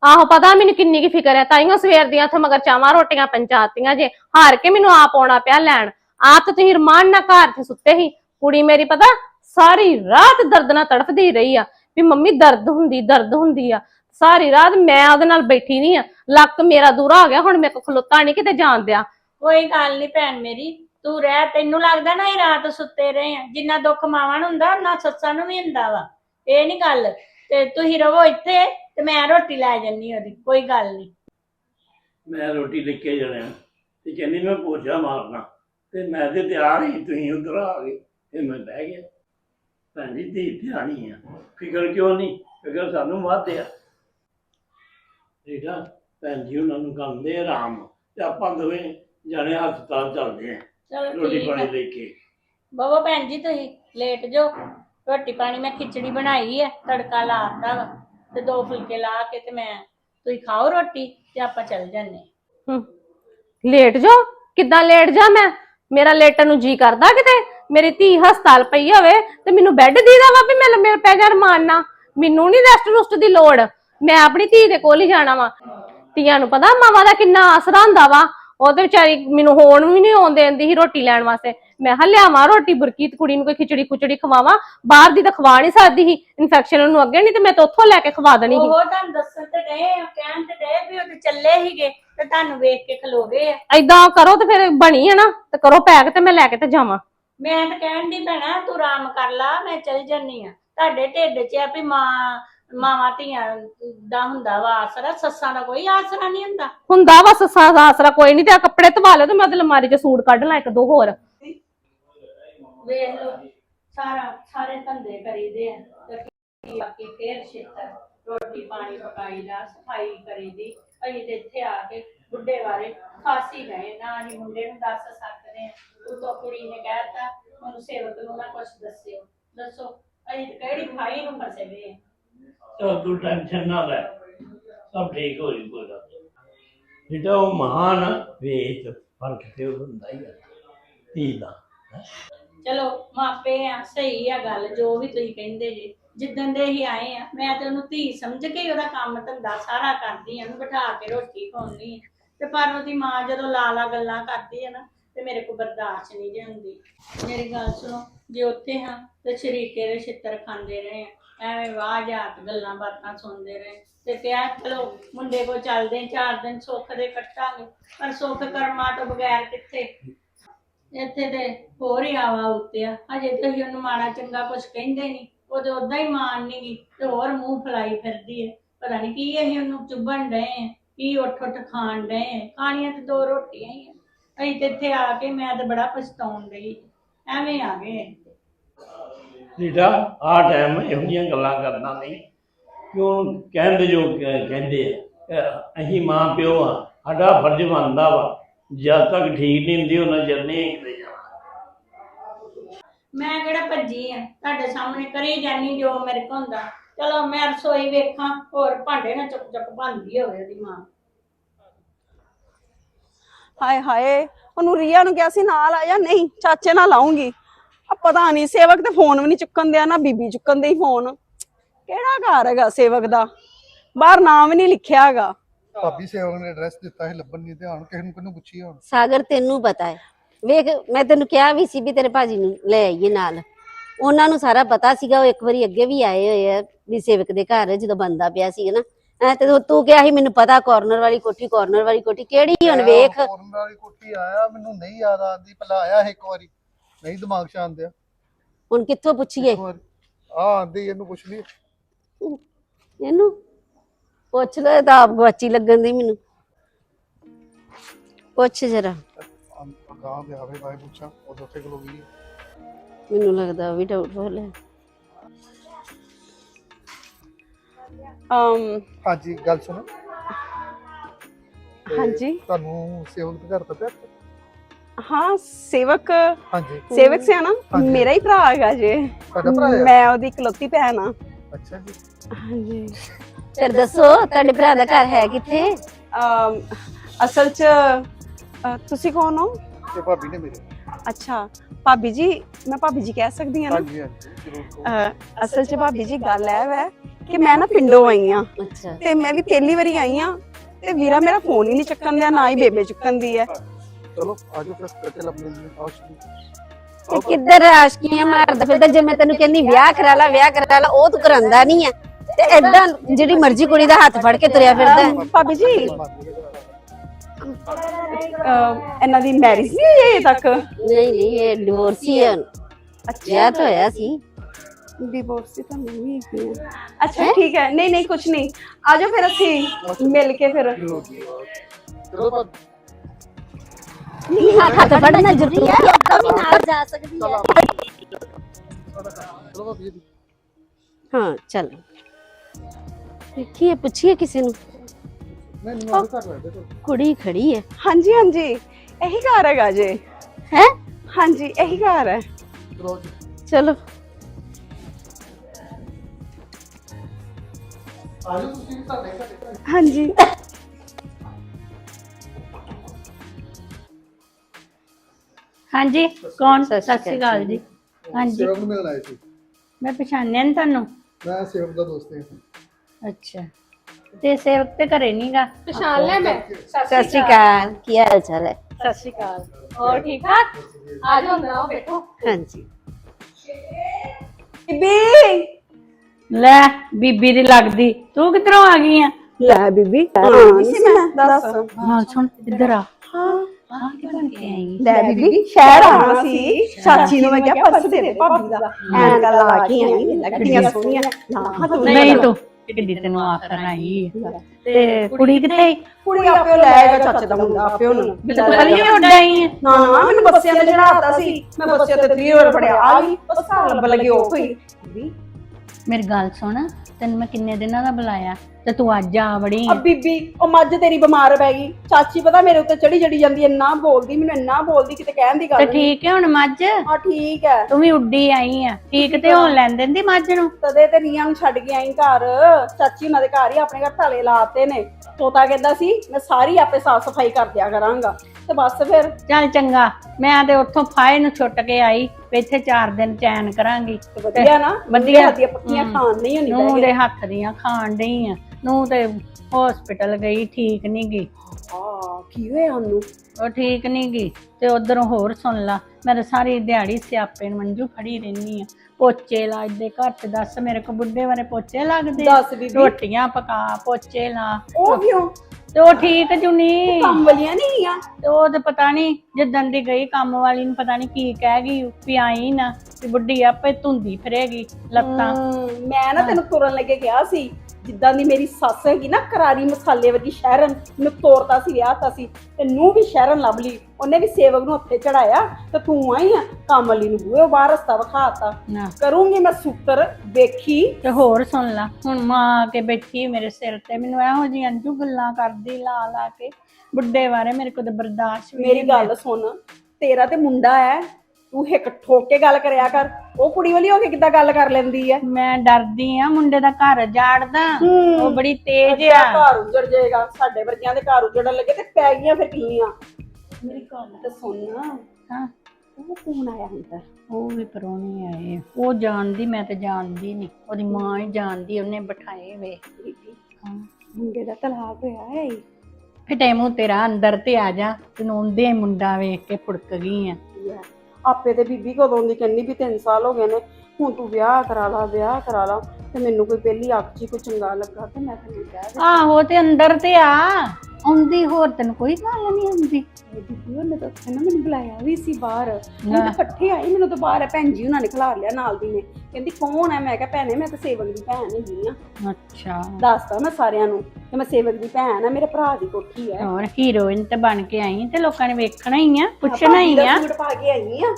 ਆਹੋ ਪਤਾ ਮੈਨੂੰ ਕਿੰਨੀ ਕੀ ਫਿਕਰ ਹੈ ਤਾਈਓ ਸਵੇਰ ਦੀਆਂ ਉੱਥੇ ਮਗਰ ਚਾਵਾਂ ਰੋਟੀਆਂ ਪੰਚਾਤੀਆਂ ਜੇ, ਹਾਰ ਕੇ ਮੈਨੂੰ ਆਪ ਆਉਣਾ ਪਿਆ ਲੈਣ। ਆਪ ਤਾਂ ਤੁਸੀਂ ਰਮਾਨ ਨਾ ਘਰ ਤੇ ਸੁੱਤੇ ਸੀ। ਕੁੜੀ ਮੇਰੀ ਪਤਾ ਸਾਰੀ ਰਾਤ ਦਰਦ ਨਾਲ ਤੜਫਦੀ ਰਹੀ ਆ, ਵੀ ਮੰਮੀ ਦਰਦ ਹੁੰਦੀ ਦਰਦ ਹੁੰਦੀ ਆ। ਸਾਰੀ ਰਾਤ ਮੈਂ ਉਹਦੇ ਨਾਲ ਬੈਠੀ ਨਹੀਂ ਆ। ਲੱਕ ਮੇਰਾ ਦੂਰਾ ਹੋ ਗਿਆ, ਹੁਣ ਮੇਰੇ ਕੋ ਖਲੋਤਾ ਨਹੀਂ ਕਿਤੇ ਜਾਣ ਦਿਆ। ਕੋਈ ਗੱਲ ਨਹੀਂ ਭੈਣ ਮੇਰੀ ਤੂੰ ਰਹਿ, ਤੈਨੂੰ ਲੱਗਦਾ ਨਾ ਇਹ ਰਾਤ ਸੁੱਤੇ ਰਹੇ ਆ ਜਿੰਨਾ ਦੁੱਖ ਮਾਵਾਂ ਨੂੰ ਹੁੰਦਾ ਨਾ ਸੱਸਾਂ ਨੂੰ ਵੀ ਹੁੰਦਾ ਵਾ। ਇਹ ਨਹੀਂ ਗੱਲ। ਤੇ ਤੁਸੀਂ ਰਵੋ ਇੱਥੇ, ਤੇ ਮੈਂ ਰੋਟੀ ਲੈ ਜੰਨੀ ਉਹਦੀ। ਕੋਈ ਗੱਲ ਨਹੀਂ ਮੈਂ ਰੋਟੀ ਲੈ ਕੇ ਜਾਣਾ। ਤੇ ਕਹਿੰਦੀ ਮੈਂ ਪੋਚਾ ਮਾਰਨਾ। ਤੇ ਮੈਂ ਤੇ ਤਿਆਰ ਹੀ, ਤੁਸੀਂ ਉਧਰ ਆ ਗਏ। ਤੇ ਮੈਂ ਬਹਿ ਗਿਆ। ਭੈਣ ਜੀ ਦੀ ਧਿਆਣੀ ਆ। ਫਿਕਰ ਕਿਉਂ ਨਹੀਂ ਫਿਕਰ ਸਾਨੂੰ ਵੱਧ ਠੀਕ ਆ? ਭੈਣ ਜੀ, ਉਹਨਾਂ ਨੂੰ ਕਰਦੇ ਆਰਾਮ। ਤੇ ਆਪਾਂ ਦੋਵੇਂ ਜਾਣੇ ਹਸਪਤਾਲ ਚੱਲਦੇ ਆ। ਚਲੋ ਰੋਟੀ ਠੀਕ ਪਾਣੀ ਲੈ ਕੇ। ਬਵੋ ਭੈਣ ਜੀ ਤੁਸੀਂ ਲੇਟ ਜੋ ਰੋਟੀ ਪਾਣੀ ਮੈਂ ਖਿਚੜੀ ਬਣਾਈ ਹੈ ਤੜਕਾ ਲਾਤਾ ਵਾ ਤੇ ਦੋ ਫੁਲਕੇ ਲਾ ਕੇ ਤੇ ਮੈਂ ਤੁਸੀਂ ਖਾਓ ਰੋਟੀ ਤੇ ਆਪਾਂ ਚੱਲ ਜੰਨੇ ਹਮ, ਲੇਟ ਜਾ ਕਿੱਦਾਂ ਲੇਟ ਜਾ ਮੈਂ? ਮੇਰਾ ਲੇਟਣ ਨੂੰ ਜੀ ਕਰਦਾ ਕਿਤੇ? ਮੇਰੀ ਧੀ ਹਸਪਤਾਲ ਪਈ ਹੋਵੇ ਤੇ ਮੈਨੂੰ ਬੈੱਡ ਦੀਦਾ ਵਾ ਵੀ ਮੈਂ ਲੰਮੇ ਪੈ ਜਾ ਰਮਾਨਾ ਮੈਨੂੰ ਨਹੀਂ ਰੈਸਟ ਰੁਸਟ ਦੀ ਲੋੜ। ਮੈਂ ਆਪਣੀ ਧੀ ਦੇ ਕੋਲ ਹੀ ਜਾਣਾ ਵਾ। ਧੀਆਂ ਨੂੰ ਪਤਾ ਮਾਵਾ ਦਾ ਕਿੰਨਾ ਆਸਰਾ ਹੁੰਦਾ ਵਾ। ਉਹ ਤੇ ਵਿਚਾਰੀ ਮੈਨੂੰ ਹੋਣ ਵੀ ਨਹੀਂ ਆਉਣ ਦੇਂਦੀ ਸੀ ਰੋਟੀ ਲੈਣ ਵਾਸਤੇ। ਮੈਂ ਕਿਹਾ ਲਿਆਵਾਂ ਰੋਟੀ ਬੁਰਕੀਤ ਕੁੜੀ ਨੂੰ ਕੋਈ ਖਿਚੜੀ ਖੁਚੜੀ ਖਵਾਵਾਂ। ਬਾਹਰ ਦੀ ਤਾਂ ਖਵਾ ਨਹੀਂ ਸਕਦੀ ਸੀ। ਇਨਫੈਕਸ਼ਨ ਉਹਨੂੰ ਅੱਗੇ ਨਹੀਂ ਤੇ ਮੈਂ ਤਾਂ ਉੱਥੋਂ ਲੈ ਕੇ ਖਵਾ ਦੇਣੀ ਸੀ। ਉਹ ਤੁਹਾਨੂੰ ਦੱਸਣ ਤੇ ਆ, ਕਹਿਣ ਤੇ ਡਏ ਵੀ ਉਹ ਤੇ ਚੱਲੇ ਹੀਗੇ ਤੇ ਤੁਹਾਨੂੰ ਵੇਖ ਕੇ ਖਲੋ ਗਏ ਆ। ਐਦਾਂ ਕਰੋ ਤੇ ਫਿਰ ਬਣੀ ਹੈ ਨਾ ਤੇ ਕਰੋ ਪੈਕ ਤੇ ਮੈਂ ਲੈ ਕੇ ਤੇ ਜਾਵਾਂ। ਮੈਂ ਤਾਂ ਕਹਿਣ ਦੀ ਭੈਣਾ ਤੂੰ ਆਰਾਮ ਕਰ ਲਾ ਮੈਂ ਚੱਲ ਜੰਨੀ ਆ। ਤੁਹਾਡੇ ਢਿੱਡ 'ਚ ਆ ਵੀ ਮਾਂ ਮਾਵਾਂ ਧੀਆਂ ਦਾ ਹੁੰਦਾ ਵਾ ਆਸਰਾ ਸੱਸਾਂ ਦਾ ਕੋਈ ਆਸਰਾ ਨਹੀਂ ਹੁੰਦਾ। ਹੁੰਦਾ ਵਾ ਸੱਸਾਂ ਦਾ ਆਸਰਾ ਕੋਈ ਨਹੀਂ ਤੇ ਆ ਕੱਪੜੇ ਧਵਾ ਲਿਓ ਤੇ ਮੈਂ ਉਹਦੇ ਅਲਮਾਰੀ 'ਚ ਸੂਟ ਕੱਢ ਲਾਂ ਇੱਕ ਦੋ ਹੋਰ। ਵੇਖ ਸਾਰਾ ਸਾਰੇ ਧੰਦੇ ਕਰੀਦੇ ਆ ਤੇ ਕੀ ਬਾਕੀ ਫੇਰ ਛੇਤਰ ਰੋਟੀ ਪਾਣੀ ਪਕਾਈਦਾ ਸਫ਼ਾਈ ਕਰੀਦੀ ਅਸੀਂ ਤੇ ਇੱਥੇ ਆ ਕੇ ਬੁੱਢੇ ਬਾਰੇ ਖਾਸੀ ਗਏ ਨਾ ਅਸੀਂ ਮੁੰਡੇ ਨੂੰ ਦੱਸ ਸਕਦੇ ਆ ਉਤੋਂ ਕੁੜੀ ਨੇ ਕਹਿਤਾ ਉਹਨੂੰ ਸੇਵਕ ਨੂੰ ਨਾ ਕੁਛ ਦੱਸਿਓ। ਦੱਸੋ ਅਸੀਂ ਤੇ ਕਿਹੜੀ ਖਾਈ ਨੂੰ ਫਸੇ ਗਏ ਆ। ਚਲ ਤੂੰ ਟੈਨਸ਼ਨ ਨਾ ਲੈ। ਸਭ ਠੀਕ ਹੋ ਜੂ, ਕੋਈ ਗੱਲ ਜਿਹੜਾ ਉਹ ਮਹਾਨ ਵੇਚ ਫ਼ਰਕ ਤੇ ਉਹ ਹੁੰਦਾ ਹੀ ਆ, ਧੀ ਦਾ ਚਲੋ, ਮਾਪੇ ਆ, ਸਹੀ ਆ ਗੱਲ, ਜੋ ਵੀ ਤੁਸੀਂ ਕਹਿੰਦੇ ਜੀ। ਜਿੱਦਣ ਦੇ ਹੀ ਆਏ ਆ, ਮੈਂ ਤੇ ਉਹਨੂੰ ਧੀ ਸਮਝ ਕੇ ਹੀ ਉਹਦਾ ਕੰਮ ਧੰਦਾ ਸਾਰਾ ਕਰਦੀ ਆ, ਉਹਨੂੰ ਬਿਠਾ ਕੇ ਰੋਟੀ ਖਵਾਉਣੀ ਤੇ ਪਰ ਉਹਦੀ ਮਾਂ ਜਦੋਂ ਲਾਲਾ ਗੱਲਾਂ ਕਰਦੀ ਆ ਨਾ, ਤੇ ਮੇਰੇ ਕੋਲ ਬਰਦਾਸ਼ਤ ਨਹੀਂ ਜੇ ਹੁੰਦੀ। ਮੇਰੀ ਗੱਲ ਸੁਣੋ, ਜੇ ਉੱਥੇ ਹਾਂ, ਤੇ ਸ਼ਰੀਕੇ ਦੇ ਛਿੱਤਰ ਖਾਂਦੇ ਰਹੇ ਆ। ਐਵੇਂ ਵਾਹ ਜਾਤ ਗੱਲਾਂ ਬਾਤਾਂ ਸੁਣਦੇ ਰਹੇ ਤੇ ਕਿਹਾ ਚਲੋ ਮੁੰਡੇ ਕੋ ਚੱਲਦੇ ਆ, ਚਾਰ ਦਿਨ ਸੁੱਖ ਦੇ ਕੱਟਾਂਗੇ ਪਰ ਸੁੱਖ ਕਰਮਾਂ ਤੋਂ ਬਗੈਰ ਕਿੱਥੇ? ਇੱਥੇ ਤੇ ਹੋਰ ਹੀ ਆਵਾ ਉੱਤੇ ਆ। ਤੇ ਅਸੀਂ ਉਹਨੂੰ ਮਾੜਾ ਚੰਗਾ ਕੁਝ ਕਹਿੰਦੇ ਨਹੀਂ ਉਹ ਤੇ ਉਦਾਂ ਹੀ ਮਾਨ ਨਹੀਂ ਗਈ ਤੇ ਹੋਰ ਮੂੰਹ ਫਲਾਈ ਫਿਰਦੀ ਹੈ। ਪਤਾ ਨਹੀਂ ਕੀ ਅਸੀਂ ਉਹਨੂੰ ਚੁੱਭਣ ਡਏ ਆ ਕੀ ਉੱਠ ਉੱਠ ਖਾਣ ਡਏ ਆ ਖਾਣੀਆਂ ਤੇ ਦੋ ਰੋਟੀਆਂ ਹੀ ਆ। ਅਸੀਂ ਤੇ ਇੱਥੇ ਆ ਕੇ ਮੈਂ ਤੇ ਬੜਾ ਪਛਤਾਉਣ ਡਈ ਐਵੇਂ ਆ ਗਏ। ਜਿਹੜਾ ਆ ਟਾਈਮ ਇਹੋ ਜਿਹੀਆਂ ਗੱਲਾਂ ਕਰਨਾ ਨਹੀਂ। ਕਿਉਂ ਕਹਿੰਦੇ ਜੋ ਕਹਿੰਦੇ ਆ ਅਹ ਅਸੀਂ ਮਾਂ ਪਿਓ ਆ ਸਾਡਾ ਫਰਜ਼ ਬਣਦਾ ਵਾ ਜਦ ਤੱਕ ਠੀਕ ਨਹੀਂ ਹੁੰਦੀ ਉਹਨਾਂ ਚਿਰ ਨਹੀਂ ਕਿਤੇ ਜਾਣਾ। ਮੈਂ ਕਿਹੜਾ ਭੱਜੀ ਆ? ਤੁਹਾਡੇ ਸਾਹਮਣੇ ਕਰੀ ਜਾਨੀ ਜੋ ਮੇਰੇ ਕੋਲ ਹੁੰਦਾ। ਚਲੋ ਮੈਂ ਰਸੋਈ ਵੇਖਾਂ ਹੋਰ ਭਾਂਡੇ ਨਾ ਚੁੱਕ ਚੁੱਕ ਭਾਂਦੀ ਹੋਵੇ ਉਹਦੀ ਮਾਂ। ਹਾਏ ਹਾਏ ਉਹਨੂੰ ਰੀਆ ਨੂੰ ਕਿਹਾ ਸੀ ਨਾਲ ਆ ਜਾ ਨਹੀਂ ਚਾਚੇ ਨਾਲ ਆਉਂਗੀ ਆ ਪਤਾ ਨਹੀਂ ਸੇਵਕ ਤੇ ਫੋਨ ਵੀ ਨਹੀਂ ਚੁੱਕਣ ਦਿਆ ਨਾ ਬੀਬੀ ਚੁੱਕਣ ਦੇ ਹੀ ਫੋਨ ਕਿਹੜਾ ਘਰ ਹੈਗਾ ਸੇਵਕ ਦਾ? ਬਾਹਰ ਨਾਮ ਵੀ ਨਹੀਂ ਲਿਖਿਆ ਹੈਗਾ। ਭਾਬੀ ਸੇਵਕ ਨੇ ਐਡਰੈਸ ਦਿੱਤਾ ਸੀ ਲੱਭਣ ਨਹੀਂ ਤੇ ਹੁਣ ਕਿਸੇ ਨੂੰ ਕਿਹਨੂੰ ਪੁੱਛੀ ਹੁਣ? ਸਾਗਰ ਤੈਨੂੰ ਪਤਾ ਹੈ। ਵੇਖ ਮੈਂ ਤੈਨੂੰ ਕਿਹਾ ਵੀ ਸੀ ਵੀ ਤੇਰੇ ਭਾਜੀ ਨੂੰ ਲੈ ਆਈਏ ਨਾਲ। ਉਹਨਾਂ ਨੂੰ ਸਾਰਾ ਪਤਾ ਸੀਗਾ ਉਹ ਇੱਕ ਵਾਰੀ ਅੱਗੇ ਵੀ ਆਏ ਹੋਏ ਆ ਵੀ ਸੇਵਕ ਦੇ ਘਰ ਜਦੋਂ ਬੰਦਾ ਪਿਆ ਸੀ ਨਾ ਐ ਤੇ ਤੂੰ- ਤੂੰ ਕਿਹਾ ਸੀ ਮੈਨੂੰ ਪਤਾ ਕਾਰਨਰ ਵਾਲੀ ਕੋਠੀ ਕਾਰਨਰ ਵਾਲੀ ਕੋਠੀ ਕਿਹੜੀ ਹੁਣ ਵੇਖ। ਫੋਰਨ ਵਾਲੀ ਕੋਠੀ ਆਇਆ ਮੈਨੂੰ ਨਹੀਂ ਯਾਦ ਆਉਂਦੀ ਪਹਿਲਾਂ ਆਇਆ ਸੀ ਇੱਕ ਵਾਰੀ। ਨਹੀਂ ਦਿਮਾਗ ਚ ਹੁਣ ਕਿੱਥੋਂ ਪੁੱਛੀਏ? ਆ ਆਂਦੀ ਇਹਨੂੰ ਪੁੱਛ ਲਈ। ਇਹਨੂੰ? ਪੁੱਛ ਲੈ ਤਾਂ ਆਪ ਗਵਾਚੀ ਲੱਗਣ ਦੀ ਮੈਨੂੰ। ਪੁੱਛ ਜਰਾ। ਗਾਂ ਦੇ ਆਵੇ ਬਾਈ ਪੁੱਛਾਂ ਉਹ ਉੱਥੇ ਕੋਲ ਗਈ ਮੈਨੂੰ ਲੱਗਦਾ ਉਹ ਵੀ ਡਾਊਟਫੁਲ ਹੈ ਅਮ ਹਾਂਜੀ ਗੱਲ ਸੁਣੋ। ਤੇ ਹਾਂਜੀ। ਤੁਹਾਨੂੰ ਸੇਵਕ ਘਰ ਪਤਾ ਹੈ? ਹਾਂ ਸੇਵਕ। ਹਾਂਜੀ। ਸੇਵਕ ਸਿਆਣਾ ਹਾਂਜੀ। ਮੇਰਾ ਹੀ ਭਰਾ ਹੈਗਾ ਜੇ। ਤੁਹਾਡਾ ਭਰਾ ਹੈ? ਮੈਂ ਉਹਦੀ ਇਕਲੌਤੀ ਭੈਣ ਆ। ਅੱਛਾ ਜੀ। ਹਾਂਜੀ। ਫਿਰ ਦੱਸੋ ਤੁਹਾਡੇ ਭਰਾ ਦਾ ਘਰ ਹੈ ਕਿੱਥੇ? ਅਮ ਅਸਲ 'ਚ ਅ, ਤੁਸੀਂ ਕੌਣ ਹੋ? ਤੇ ਭਾਬੀ ਨੇ ਮੇਰੇ। ਅੱਛਾ ਭਾਬੀ ਜੀ ਮੈਂ ਭਾਬੀ ਜੀ ਕਹਿ ਸਕਦੀ ਹਾਂ ਨਾ? ਹਾਂਜੀ ਹਾਂਜੀ ਜ਼ਰੂਰ ਕਹੋ। ਅ, ਅਸਲ 'ਚ ਭਾਬੀ ਜੀ ਗੱਲ ਐ ਵੈ ਕਿ ਮੈਂ ਨਾ ਪਿੰਡੋਂ ਆਈ ਆ। ਅੱਛਾ। ਤੇ ਮੈਂ ਵੀ ਪਹਿਲੀ ਵਾਰੀ ਆਈ ਆ। ਤੇ ਵੀਰਾ ਮੇਰਾ ਫੋਨ ਹੀ ਨਹੀਂ ਚੱਕਣ ਦਿਆ ਨਾ ਹੀ ਬੇਬੇ ਚੁੱਕਣ ਦੀ ਹੈ ਚਲੋ ਆਜੋ ਫਿਰ ਕੱਟੇ ਲੱਭ ਲੈਂਦੇ ਹਾਂ ਆਸ਼ਕੀ ਤੇ ਕਿੱਧਰ ਆਸ਼ਕੀਆਂ ਮਾਰਦਾ ਫਿਰਦਾ ਜੇ ਮੈਂ ਤੈਨੂੰ ਕਹਿੰਦੀ ਵਿਆਹ ਕਰਾ ਲਾ ਵਿਆਹ ਕਰਾ ਲਾ ਉਹ ਤੂੰ ਕਰਾਂਦਾ ਨਹੀਂ ਹੈ ਤੇ ਐਦਾਂ ਜਿਹੜੀ ਮਰਜ਼ੀ ਕੁੜੀ ਦਾ ਹੱਥ ਫੜ ਕੇ ਤੁਰਿਆ ਫਿਰਦਾ। ਹੈ। ਭਾਬੀ ਜੀ ਇਹਨਾਂ ਦੀ ਮੈਰਿਜ ਨਹੀਂ ਹੋਈ ਅਜੇ ਤੱਕ? ਨਹੀਂ ਨਹੀਂ ਇਹ ਡਿਵੋਰਸ ਹੀ ਹੈ ਵਿਆਹ ਤਾਂ ਹੋਇਆ ਸੀ। ਡਿਵੋਰਸ ਤਾਂ ਨਹੀਂ ਹੋਈ ਅੱਛਾ ਠੀਕ ਹੈ। ਨਹੀਂ ਨਹੀਂ ਕੁਝ ਨਹੀਂ। ਆਜੋ ਫਿਰ ਅਸੀਂ ਮਿਲ ਕੇ ਫਿਰ। ਚਲੋ ਨਹੀਂ ਹੱਥ ਫੜਨਾ ਜ਼ਰੂਰੀ ਹੈ ਆਪਾਂ ਵੀ ਨਾਲ ਜਾ ਸਕਦੀ ਹੈ। ਚਲੋ ਭਾਬੀ ਜੀ ਹਾਂ ਚੱਲ। ਦੇਖੀਏ ਪੁੱਛੀਏ ਕਿਸੇ ਨੂੰ। ਮੈਂ ਨਹੀਂ ਉਹ ਰਹਿੰਦੇ ਕੋਲ ਕੁੜੀ ਖੜੀ ਹੈ। ਹਾਂਜੀ ਹਾਂਜੀ। ਇਹੀ ਘਰ ਹੈਗਾ ਜੇ। ਹੈ? ਹਾਂਜੀ ਇਹੀ ਘਰ ਹੈ। ਚਲੋ। ਆਜੋ ਤੁਸੀਂ ਸਾਡੇ ਘਰ। ਹਾਂਜੀ। ਹਾਂਜੀ ਕੌਣ? ਸਤਿ ਸ਼੍ਰੀ ਅਕਾਲ ਜੀ। ਹਾਂਜੀ। ਸੇਵਕ ਨੂੰ ਮਿਲਣ ਆਏ ਸੀ। ਮੈਂ ਪਛਾਣਿਆ ਨੀ ਤੁਹਾਨੂੰ? ਮੈਂ ਸੇਵਕ ਦਾ ਦੋਸਤ ਹਾਂ ਅੱਛਾ। ਤੇ ਸੇਵਕ ਤੇ ਘਰੇ ਨਹੀਂਗਾ ਪਛਾਣ ਲਿਆ ਮੈਂ? ਸਤਿ ਸ਼੍ਰੀ ਅਕਾਲ। ਕੀ ਹਾਲ ਚਾਲ ਹੈ? ਸਤਿ ਸ਼੍ਰੀ ਅਕਾਲ। ਹੋਰ ਠੀਕ ਠਾਕ? ਆ ਜਾਓ ਆਓ ਬੈਠੋ। ਹਾਂਜੀ। ਬੀਬੀ! ਲੈ ਬੀਬੀ ਦੀ ਲੱਗਦੀ। ਤੂੰ ਕਿੱਧਰੋਂ ਆ ਗਈ ਆ? ਲੈ ਬੀਬੀ ਹਾਂ ਸੀ ਮੈਂ। ਦੱਸ। ਹਾਂ ਸੁਣ ਇੱਧਰ ਆ। ਹਾਂ ਹਾਂ ਕਿ ਬਣ ਕੇ ਆਈ ਲੈ ਬੀਬੀ ਸ਼ਹਿਰ ਆਣਾ ਸੀ। ਚਾਚੀ ਨੂੰ ਮੈਂ ਕਿਹਾ ਪਰਸ ਦੇ ਦੇ ਭਾਬੀ ਦਾ। ਐਨਕਾਂ ਲਾ ਕੇ ਆਈ ਲੱਗਦੀਆਂ ਸੋਹਣੀਆਂ। ਨਾ ਤੂੰ ਨਹੀਂ ਤੂੰ ਕਿੱਡੀ ਤੈਨੂੰ ਆਖਰ ਆਈ ਹੈ। ਤੇ ਕੁੜੀ ਕਿੱਥੇ? ਕੁੜੀ ਆਪੇ ਲੈ ਆਏਗਾ ਚਾਚੇ ਦਾ ਮੁੰਡਾ ਆਪੇ ਉਹਨੂੰ। ਤੇ ਤੂੰ ਕੱਲੀ ਉੱਡ ਆਈ ਹੈ। ਨਾ ਨਾ ਮੈਨੂੰ ਬੱਸਿਆਂ ਤੇ ਚੜਾਤਾ ਸੀ। ਮੈਂ ਬੱਸਿਆਂ ਤੇ 3 ਵਾਰ ਪੜਿਆ ਆ ਗਈ। ਬਸ ਘਰ ਲੱਭ ਲੱਗੀ ਉਹ ਕੋਈ। ਮੇਰੀ ਗੱਲ ਸੁਣ। ਤੈਨੂੰ ਮੈਂ ਕਿੰਨੇ ਦਿਨਾਂ ਦਾ ਬੁਲਾਇਆ? ਤੇ ਤੂੰ ਅੱਜ ਆ ਵੜੀ ਆ। ਬੀਬੀ ਉਹ ਮੱਝ ਤੇਰੀ ਬਿਮਾਰ ਪੈ ਗਈ। ਚਾਚੀ ਪਤਾ ਮੇਰੇ ਉੱਤੇ ਚੜੀ ਚੜੀ ਜਾਂਦੀ ਐ ਇੰਨਾ ਬੋਲਦੀ ਮੈਨੂੰ ਇੰਨਾ ਬੋਲਦੀ ਕਿਤੇ ਕਹਿਣ ਦੀ ਤੇ ਗੱਲ ਨਹੀਂ ਠੀਕ ਹੈ ਹੁਣ ਮੱਝ? ਹਾਂ ਠੀਕ ਹੈ ਤੂੰ ਵੀ ਉੱਡੀ ਆਈ ਆ। ਠੀਕ ਤੇ ਹੋਣ ਲੈਣ ਦਿੰਦੀ ਮੱਝ ਨੂੰ? ਤਦੇ ਤੇ ਰੀਆਂ ਨੂੰ ਛੱਡ ਕੇ ਆਈ ਘਰ। ਚਾਚੀ ਉਹਨਾਂ ਦੇ ਘਰ ਹੀ ਆਪਣੇ ਘਰ ਤਾਲੇ ਲਾਤੇ ਨੇ। ਤੋਤਾ ਕਹਿੰਦਾ ਸੀ ਮੈਂ ਸਾਰੀ ਆਪੇ ਸਾਫ਼ ਸਫ਼ਾਈ ਕਰ ਦਿਆ ਕਰਾਂਗਾ। ਤੇ ਬਸ ਫਿਰ। ਚੱਲ ਚੰਗਾ ਮੈਂ ਤੇ ਉੱਥੋਂ ਫਾਇ ਨੂੰ ਛੁੱਟ ਕੇ ਆਈ ਵੀ ਇੱਥੇ 4 ਦਿਨ ਚੈਨ ਕਰਾਂਗੀ। ਵਧੀਆ ਨਾ ਵਧੀਆ। ਦੀਆਂ ਪੱਕੀਆਂ। ਖਾਣ ਨਹੀਂ ਹੁੰਦੀ ਨੂੰ ਦੇ ਹੱਥ ਦੀਆਂ ਖਾਣ ਡਈ ਆ। ਨੂੰ ਤੇ ਹਸਪੀਟਲ ਗਈ ਠੀਕ ਨਹੀਂ ਗਈ। ਆ ਕੀ ਹੋਇਆ ਉਹਨੂੰ? ਉਹ ਠੀਕ ਨਹੀਂ ਗਈ ਤੇ ਉਧਰੋਂ ਹੋਰ ਸੁਣ ਲਾ। ਮੈਂ ਤਾਂ ਸਾਰੀ ਦਿਹਾੜੀ ਸਿਆਪੇ ਨੂੰ ਮੰਜੂ ਫੜੀ ਰਹਿਨੀ ਆ। ਪੋਚੇ ਲਾ ਦੇ ਘਰ ਚ ਦੱਸ ਮੇਰੇ ਕੋ ਬੁੱਢੇ ਬਾਰੇ ਪੋਚੇ ਲੱਗਦੇ ਆ। ਦੱਸ ਬੀਬੀ। ਰੋਟੀਆਂ ਪਕਾ ਪੋਚੇ ਲਾ। ਉਹ ਕਿਉਂ? ਤੇ ਉਹ ਠੀਕ ਜੁਨੀ ਕੰਮ ਵਾਲੀਆਂ ਨਹੀਂ ਆ ਤੇ ਉਹ ਤੇ ਪਤਾ ਨਹੀਂ ਜਿੱਦਣ ਦੀ ਗਈ ਕੰਮ ਵਾਲੀ ਨੂੰ ਪਤਾ ਨਹੀਂ ਕੀ ਕਹਿ ਗਈ ਵੀ ਆਈ ਨਾ ਵੀ ਬੁੱਢੀ ਆਪੇ ਧੁੰਦੀ ਫਿਰੇਗੀ ਲੱਤਾਂ। ਹਮ, ਮੈਂ ਨਾ ਤੈਨੂੰ ਤੁਰਨ ਲੱਗੇ ਕਿਹਾ ਸੀ ਜਿੱਦਾਂ ਦੀ ਮੇਰੀ ਸੱਸ ਹੈਗੀ ਨਾ ਕਰਾਰੀ ਮਸਾਲੇ ਵਰਗੀ ਸ਼ਹਿਰਨ ਨੂੰ ਤੋਰਤਾ ਸੀ ਵਿਆਹਤਾ ਸੀ ਤੇ ਨੂੰ ਵੀ ਸ਼ਹਿਰਨ ਲੱਭ ਲਈ। ਉਹਨੇ ਵੀ ਸੇਵਕ ਨੂੰ ਉੱਤੇ ਚੜਾਇਆ ਤੇ ਤੂੰ ਆਈ ਆ ਕੰਮ ਵਾਲੀ ਨੂੰ ਬੂਹੇ ਬਾਹਰ ਰਸਤਾ ਵਿਖਾਤਾ। ਨਾ। ਕਰੂੰਗੀ ਮੈਂ ਸੂਤਰ ਵੇਖੀ। ਤੇ ਹੋਰ ਸੁਣ ਲਾ ਹੁਣ ਮਾਂ ਆ ਕੇ ਬੈਠੀ ਮੇਰੇ ਸਿਰ ਤੇ ਮੈਨੂੰ ਇਹੋ ਜਿਹੀ ਅੰਜੂ ਗੱਲਾਂ ਕਰਦੀ ਲਾ ਲਾ ਕੇ। ਬੁੱਢੇ ਬਾਰੇ ਮੇਰੇ ਕੋਲ ਤਾਂ ਬਰਦਾਸ਼ਤ ਵੀ ਮੇਰੀ ਨਹੀਂ ਗੱਲ ਸੁਣ ਤੇਰਾ ਤੇ ਮੁੰਡਾ ਹੈ ਤੂੰ ਹਿੱਕ ਠੋਕ ਕੇ ਗੱਲ ਕਰਿਆ ਕਰ। ਉਹ ਕੁੜੀ ਵਾਲੀ ਹੋ ਕੇ ਕਿੱਦਾਂ ਗੱਲ ਕਰ ਲੈਂਦੀ ਹੈ ਮੈਂ ਡਰਦੀ ਆ ਮੁੰਡੇ ਦਾ ਘਰ ਜਾੜਦਾ। ਹੂੰ। ਉਹ ਬੜੀ ਤੇਜ਼ ਆ। ਘਰ ਉਜੜ ਜਾਏਗਾ। ਸਾਡੇ ਵਰਗਿਆਂ ਦੇ ਘਰ ਉਜੜਨ ਲੱਗੇ ਤੇ ਪੈ ਗਈਆਂ ਫਿਰ ਕਿੰਨੀਆਂ? ਮੇਰੀ ਗੱਲ ਤਾਂ ਸੁਣ। ਹਾਂ। ਉਹ ਕੌਣ ਆਇਆ ਹੁੰਦਾ। ਉਹ ਵੀ ਪਰੋਣੇ ਆਏ। ਆ। ਉਹ ਜਾਣਦੀ ਮੈਂ ਤੇ ਜਾਣਦੀ ਨਹੀਂ ਉਹਦੀ ਮਾਂ ਹੀ ਜਾਣਦੀ ਉਹਨੇ ਬਿਠਾਏ ਵੇ। ਬੀਬੀ ਹਾਂ। ਮੁੰਡੇ ਦਾ ਤਲਾਕ ਹੋਇਆ ਹੈ ਫਿਟੇ ਮੂੰਹ ਤੇਰਾ ਅੰਦਰ ਤੇ ਆ ਜਾ। ਤੈਨੂੰ ਉਹਦੇ ਮੁੰਡਾ ਵੇਖ ਕੇ ਫੁੜਕ ਗਈ ਆ। ਆਪੇ ਤੇ ਬੀਬੀ ਕਦੋਂ ਦੀ ਕਹਿੰਦੀ ਵੀ 3 ਸਾਲ ਹੋ ਗਏ ਨੇ, ਹੁਣ ਤੂੰ ਵਿਆਹ ਕਰਾ ਲਾ, ਵਿਆਹ ਕਰਾ ਲਾ, ਤੇ ਮੈਨੂੰ ਕੋਈ ਪਹਿਲੀ ਅੱਖ 'ਚ ਹੀ ਕੋਈ ਚੰਗਾ ਲੱਗਾ ਤੇ ਮੈਂ ਤੈਨੂੰ ਕਹਿ ਦਿੱਤਾ। ਆਹੋ, ਤੇ ਅੰਦਰ ਤੇ ਆ। ਆਉਂਦੀ ਹੋਰ ਤੈਨੂੰ ਕੋਈ ਗੱਲ ਨਹੀਂ ਆਉਂਦੀ ਬੀਬੀ ਉਹਨੇ ਤਾਂ ਉੱਥੇ ਨਾ ਮੈਨੂੰ ਬੁਲਾਇਆ ਵੀ ਸੀ ਬਾਹਰ। ਲੈ। ਤਾਂ ਇਕੱਠੇ ਆਏ ਮੈਨੂੰ ਤਾਂ ਬਾਹਰ ਭੈਣ ਜੀ ਉਹਨਾਂ ਨੇ ਖਿਲਾਰ ਲਿਆ ਨਾਲ ਦੀ ਨੇ। ਕਹਿੰਦੀ ਕੌਣ ਹੈ ਮੈਂ ਕਿਹਾ ਭੈਣੇ ਮੈਂ ਤਾਂ ਸੇਵਕ ਦੀ ਭੈਣ ਹੈਗੀ ਆ। ਅੱਛਾ। ਦੱਸਦਾ ਮੈਂ ਸਾਰਿਆਂ ਨੂੰ ਕਿ ਮੈਂ ਸੇਵਕ ਦੀ ਭੈਣ ਆ ਮੇਰੇ ਭਰਾ ਦੀ ਕੋਠੀ ਹੈ ਹੋਰ ਹੀਰੋਇਨ ਤੇ ਬਣ ਕੇ ਆਈ ਤੇ ਲੋਕਾਂ ਨੇ ਵੇਖਣਾ ਹੀ ਆ ਪੁੱਛਣਾ ਹੀ ਆ। ਸੂਟ ਪਾ ਕੇ ਆਈ ਆ।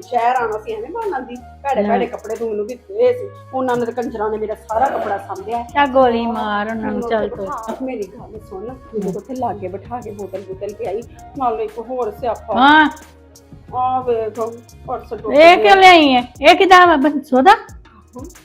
ਸ਼ਹਿਰ ਆਣਾ ਸੀ ਐਵੇਂ ਬਣਨ ਦੀ। ਭੈੜੇ ਭੈੜੇ ਕੱਪੜੇ ਤੂੰ ਮੈਨੂੰ ਦਿੱਤੇ ਸੀ। ਉਹਨਾਂ ਨੇ ਤਾਂ ਕੰਜਰਾਂ ਨੇ ਮੇਰਾ ਸਾਰਾ ਕੱਪੜਾ ਸੰਭਿਆ। ਚਾ ਗੋਲੀ ਮਾਰ ਉਹਨਾਂ ਨੂੰ ਚੱਲ ਤੋ ਮੇਰੀ ਗੱਲ ਸੁਣ। ਉੱਥੇ ਲਾਗੇ ਬਿਠਾ ਕੇ ਬੋਤਲ ਬੋਤਲ ਪਿਆਈ। ਨਾਲ ਇੱਕ ਹੋਰ ਸਿਆਪਾ। ਹਾਂ। ਆ ਵੇਖ ਪਰਸ ਟੁੱਟ ਇਹ ਕਿਉਂ ਲਿਆਈ ਹੈ ਇਹ ਕਿਦਾਂ ਵਾ ਬੰਸੋ ਦਾ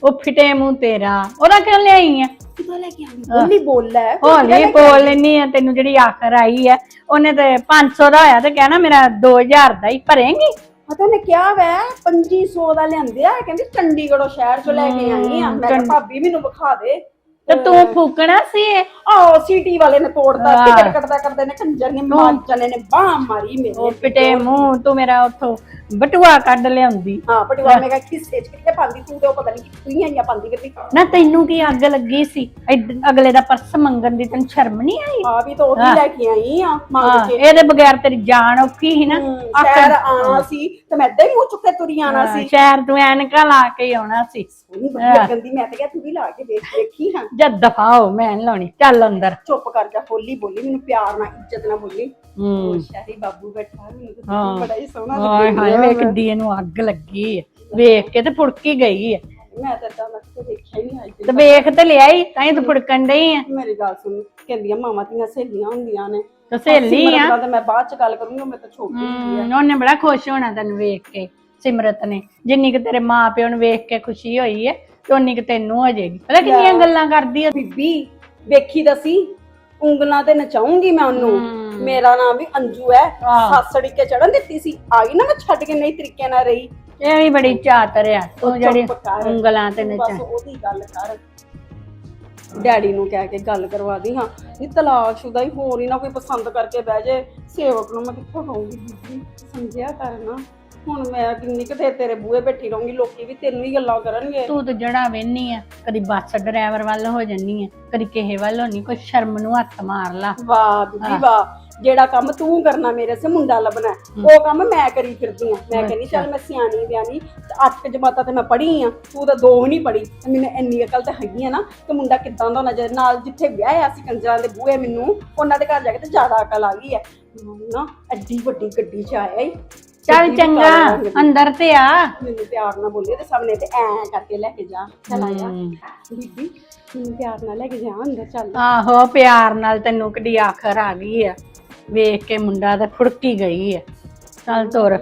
ਉਹ ਫਿਟੇ ਮੂੰਹ ਤੇਰਾ। ਉਹਦਾ ਕਿਉਂ ਲਿਆਈ ਹੈ ਕਿਦੋਂ ਲੈ ਕੇ ਆਈ ਬੋਲੀ ਬੋਲ ਲੈ ਹੋਲੀ ਬੋਲ ਲੈਣੀ ਆ ਤੈਨੂੰ ਜਿਹੜੀ ਆਖਰ ਆਈ ਹੈ ਉਹਨੇ ਤੇ 500 ਦਾ ਹੋਇਆ ਤੇ ਕਹਿਣਾ ਮੇਰਾ 2000 ਦਾ ਹੀ ਭਰੇਂਗੀ। ਪਤਾ ਨੇ ਕਿਹਾ ਵੈ 2500 ਦਾ ਲਿਆਂਦੇ ਆ ਕਹਿੰਦੀ ਚੰਡੀਗੜ੍ਹੋਂ ਸ਼ਹਿਰ ਚੋਂ ਲੈ ਕੇ ਆਈ ਆ। ਮੈਂ ਕਿਹਾ ਭਾਬੀ ਮੈਨੂੰ ਵਿਖਾ ਦੇ। ਤੇ ਤੂੰ ਫੂਕਣਾ ਸੀ ਇਹ। ਆਹ ਸੀਟੀ ਵਾਲੇ ਨੇ ਆਹ। ਟਿਕਟ ਕੱਟਦਾ ਕਰਦੇ ਨੇ ਕੰਜਰ ਨੇ ਮਾਜਨੇ ਨੇ ਬਾਹ ਮਾਰੀ ਉਹ ਮੇਰੇ ਫਿਟੇ ਮੂੰਹ ਤੂੰ ਮੇਰਾ ਉੱਥੋਂ ਬਟੂਆ ਕੱਢ ਲਿਆਉਂਦੀ। ਹਾਂ ਪਟਵਾ ਮੈਂ ਕਿਹਾ ਖਿੱਸੇ ਚ ਕਿੱਥੇ ਪਾਉਂਦੀ ਤੂੰ ਤੇ ਉਹ ਪਤਾ ਨਹੀਂ ਕਿੱਥੋਂ ਆਈਆਂ ਪਾਉਂਦੀ ਫਿਰਦੀ ਨਾ ਤੈਨੂੰ ਕੀ ਅੱਗ ਲੱਗੀ ਸੀ? ਅਗਲੇ ਦਾ ਪਰਸ ਮੰਗਣ ਦੀ ਤੈਨੂੰ ਸ਼ਰਮ ਨਹੀਂ ਆਈ? ਆ ਵੀ ਤਾਂ ਉਹਦੀ ਲੈ ਕੇ ਆਈ ਆ ਹਾਂ ਮੰਗ ਕੇ। ਇਹਦੇ ਬਗੈਰ ਤੇਰੀ ਜਾਨ ਔਖੀ ਸੀ ਨਾ। ਹਮ, ਸ਼ਹਿਰ ਆਣਾ ਸੀ ਤੇ ਮੈਂ ਏਦਾਂ ਹੀ ਮੂੰਹ ਚੁੱਕੇ ਤੁਰੀ ਆਣਾ ਸੀ। ਸ਼ਹਿਰ ਤੂੰ ਐਨਕਾਂ ਲਾ ਕੇ ਹੀ ਆਉਣਾ ਸੀ। ਗੰਦੀ ਮੈਂ ਤਾਂ ਕਿਹਾ ਤੂੰ ਵੀ ਲਾ ਕੇ ਦੇਖ ਦੇਖੀ ਹਾਂ। ਜਦ ਦਫਾ ਹੋ ਮੈਂ ਨੀ ਲਾਉਣੀ। ਚੱਲ ਅੰਦਰ। ਚੁੱਪ ਕਰ ਜਾ ਹੋਲੀ ਬੋਲੀ ਮੈਨੂੰ ਪਿਆਰ ਨਾਲ ਇੱਜ਼ਤ ਨਾਲ ਬੋਲੀ। ਹੂੰ। ਉਹ ਸ਼ਾਹੀ ਬਾਬੂ ਬੈਠਾ ਮੈਨੂੰ ਤਾਂ ਹਾਂ। ਬੜਾ ਹੀ ਸੋਹਣਾ ਹਾਏ ਹਾਏ ਵੇ ਕਿੱਡੀ ਇਹਨੂੰ ਅੱਗ ਲੱਗੀ ਹੈ ਵੇਖ ਕੇ ਤੇ ਫੁੜਕੀ ਗਈ ਹੈ ਮੈਂ ਤਾਂ ਤਾਂ ਮੈਂ ਤਾਂ ਦੇਖਿਆ ਹੀ ਨਹੀਂ ਅੱਜ। ਤੇ ਵੇਖ ਤੇ ਲਿਆ ਹੀ ਤਾਂ ਹੀ ਤੂੰ ਫੁੜਕਣ ਡਈ ਹੈ ਮੇਰੀ ਗੱਲ ਸੁਣ ਕਹਿੰਦੀਆਂ ਮਾਵਾਂ ਦੀਆਂ ਸਹੇਲੀਆਂ ਹੁੰਦੀਆਂ ਨੇ। ਤੇ ਸਹੇਲੀ ਆ। ਤਾਂ ਮੈਂ ਬਾਅਦ ਚ ਗੱਲ ਕਰੂੰਗੀ ਮੈਂ ਤਾਂ ਛੋਟੀ ਜਿਹੀ ਆ। ਹਮ, ਉਹਨੇ ਬੜਾ ਖੁਸ਼ ਹੋਣਾ ਤੈਨੂੰ ਵੇਖ ਕੇ ਸਿਮਰਤ ਨੇ। ਜਿੰਨੀ ਕਿ ਤੇਰੇ ਮਾਂ ਪਿਓ ਨੂੰ ਵੇਖ ਕੇ ਖੁਸ਼ੀ ਹੋਈ ਹੈ ਤੇ ਉਨੀ ਕਿ ਤੈਨੂੰ ਹੋ ਜਾਏਗੀ। ਪਤਾ ਕਿੰਨੀਆਂ ਗੱਲਾਂ ਕਰਦੀ ਹੈ ਬੀਬੀ ਵੇਖੀ ਦਸੀ ਉਂਗਲਾਂ ਤੇ ਨਚਾਉਂਗੀ ਮੈਂ ਉਹਨੂੰ। ਮੇਰਾ ਨਾਮ ਵੀ ਅੰਜੂ ਹੈ। ਆਹ। ਸੱਸੜੀ ਕੇ ਚੜਨ ਦਿੱਤੀ ਸੀ। ਆ ਗਈ ਨਾ ਮੈਂ ਛੱਡ ਕੇ ਨਹੀਂ ਤਰੀਕੇ ਨਾਲ ਰਹੀ। ਇਹ ਵੀ ਬੜੀ ਚਾਤਰ ਆ ਤੂੰ ਜਿਹੜੀ ਚੁੱਪ ਕਰ। ਉਂਗਲਾਂ ਤੇ ਤੂੰ ਨਚਾ ਬਸ ਉਹਦੀ ਗੱਲ ਕਰ। ਡੈਡੀ ਨੂੰ ਕਹਿ ਕੇ ਗੱਲ ਕਰਵਾ ਦੀ ਹਾਂ। ਇਹ ਤਲਾਕਸ਼ੁਦਾ ਹੀ ਹੋਰ ਹੀ ਨਾ ਕੋਈ ਪਸੰਦ ਕਰਕੇ ਬਹਿ ਜੇ। ਸੇਵਕ ਨੂੰ ਮੈਂ ਕਿੱਥੋਂ ਕਹੂੰਗੀ ਬੀਬੀ ਸਮਝਿਆ ਕਰ ਨਾ। ਹੁਣ ਮੈਂ ਕਿੰਨੀ ਕੁ ਦੇਰ ਤੇਰੇ ਬੂਹੇ ਬੈਠੀ ਰਹੂੰਗੀ ਲੋਕੀ ਵੀ ਤੈਨੂੰ ਹੀ ਗੱਲਾਂ ਕਰਨਗੇ। ਤੂੰ ਤਾਂ ਜੜਾ ਵੇਨੀ ਆ ਕਦੀ ਬੱਸ ਡਰਾਈਵਰ ਵੱਲ ਹੋ ਜੰਨੀ ਆ ਕਦੀ ਕਿਸੇ ਵੱਲ ਹੋਣੀ ਕੋਈ ਸ਼ਰਮ ਨੂੰ ਹੱਥ ਮਾਰ ਲਾ। ਵਾਹ ਬੀਬੀ ਵਾਹ ਜਿਹੜਾ ਕੰਮ ਤੂੰ ਕਰਨਾ ਮੇਰੇ ਸੇ ਮੁੰਡਾ ਲੱਭਣਾ ਹੈ। ਉਹ ਕੰਮ ਮੈਂ ਕਰੀ ਫਿਰਦੀ ਆ। ਮੈਂ ਕਹਿੰਦੀ ਚੱਲ ਮੈਂ ਸਿਆਣੀ ਬਿਆਣੀ ਤੇ ਅੱਠ ਕੁ ਜਮਾਤਾਂ ਤੇ ਮੈਂ ਪੜ੍ਹੀ ਆ ਤੂੰ ਤਾਂ ਦੋ ਵੀ ਨਹੀਂ ਪੜ੍ਹੀ। ਤੇ ਮੈਨੂੰ ਇੰਨੀ ਅਕਲ ਤਾਂ ਹੈਗੀ ਆ ਨਾ ਕਿ ਮੁੰਡਾ ਕਿੱਦਾਂ ਦਾ ਹੋਣਾ ਚਾਹੀਦਾ। ਨਾਲ ਜਿੱਥੇ ਵਿਆਹਿਆ ਸੀ ਕੰਜਰਾਂ ਦੇ ਬੂਹੇ ਮੈਨੂੰ ਉਹਨਾਂ ਦੇ ਘਰ ਜਾ ਕੇ ਤੇ ਜ਼ਿਆਦਾ ਅਕਲ ਆ ਗਈ ਹੈ ਨਾ ਐਡੀ ਵੱਡੀ ਗੱਡੀ 'ਚ ਆਇਆ ਈ। ਚੱਲ ਚੰਗਾ। ਅੰਦਰ ਤੇ ਆ। ਮੈਨੂੰ ਪਿਆਰ ਨਾਲ ਬੋਲੇ ਤੇ ਸਾਹਮਣੇ ਤੇ ਐ ਕਰਕੇ ਲੈ ਕੇ ਜਾ। ਚੱਲ ਆ ਜਾ ਬੀਬੀ ਮੈਨੂੰ ਪਿਆਰ ਨਾਲ ਲੈ ਕੇ ਜਾ ਅੰਦਰ ਚੱਲ। ਆਹੋ ਪਿਆਰ ਨਾਲ ਤੈਨੂੰ ਕਿੱਡੀ ਆਖਰ ਆ ਗਈ ਆ। ਵੇਖ ਕੇ ਮੁੰਡਾ ਤਾਂ ਫੁੜਕੀ ਗਈ ਆ। ਚੱਲ ਤੁਰ।